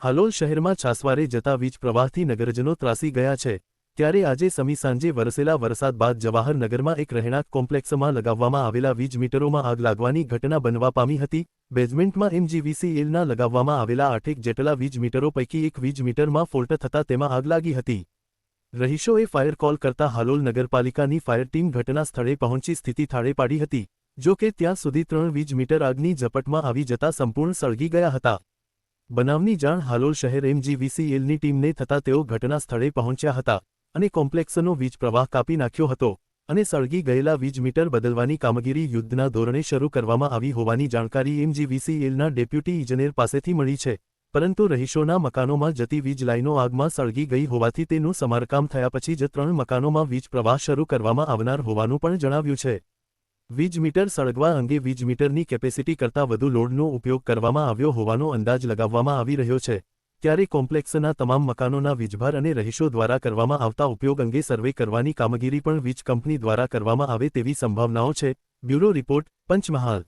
હાલોલ શહેરમાં છાસવારે જતા વીજ પ્રવાહથી નગરજનો ત્રાસી ગયા છે. ત્યારે આજે સમી સાંજે વરસેલા વરસાદ બાદ જવાહરનગરમાં એક રહેણાંક કોમ્પ્લેક્સમાં લગાવવામાં આવેલા વીજ મીટરોમાં આગ લાગવાની ઘટના બનવા પામી હતી. બેઝમેન્ટમાં એમજીવીસીએલના લગાવવામાં આવેલા આઠેક જેટલા વીજ મીટરો પૈકી એક વીજ મીટરમાં ફોલ્ટ થતા તેમાં આગ લાગી હતી. રહીશોએ ફાયર કોલ કરતા હાલોલ નગરપાલિકાની ફાયર ટીમ ઘટના સ્થળે પહોંચી સ્થિતિ થાળે પાડી હતી જો કે ત્યાં સુધી ત્રણ વીજ મીટર આગની ઝપટમાં આવી જતા સંપૂર્ણ સળગી ગયા હતા. બનાવની જાણ હાલોલ શહેર એમજીવીસીએલની ટીમને થતાં તેઓ ઘટના સ્થળે પહોંચ્યા હતા અને કોમ્પ્લેક્સનો વીજ પ્રવાહ કાપી નાખ્યો હતો અને સળગી ગયેલા વીજ મીટર બદલવાની કામગીરી યુદ્ધના ધોરણે શરૂ કરવામાં આવી હોવાની જાણકારી એમજીવીસીએલના ડેપ્યુટી ઇજનેર પાસેથી મળી છે. પરંતુ રહીશોના મકાનોમાં જતી વીજ લાઇનો આગમાં સળગી ગઈ હોવાથી તેનું સમારકામ થયા પછી જ ત્રણ મકાનોમાં વીજ પ્રવાહ શરૂ કરવામાં આવનાર હોવાનું પણ જણાવ્યું છે. વીજ મીટર સળગવા અંગે વીજ મીટરની કેપેસિટી કરતાં વધુ લોડનો ઉપયોગ કરવામાં આવ્યો હોવાનો અંદાજ લગાવવામાં આવી રહ્યો છે. ત્યારે કોમ્પ્લેક્સના તમામ મકાનોના વીજભાર અને રહીશો દ્વારા કરવામાં આવતા ઉપયોગ અંગે સર્વે કરવાની કામગીરી પણ વીજ કંપની દ્વારા કરવામાં આવે તેવી સંભાવનાઓ છે. Bureau report, Panchmahal.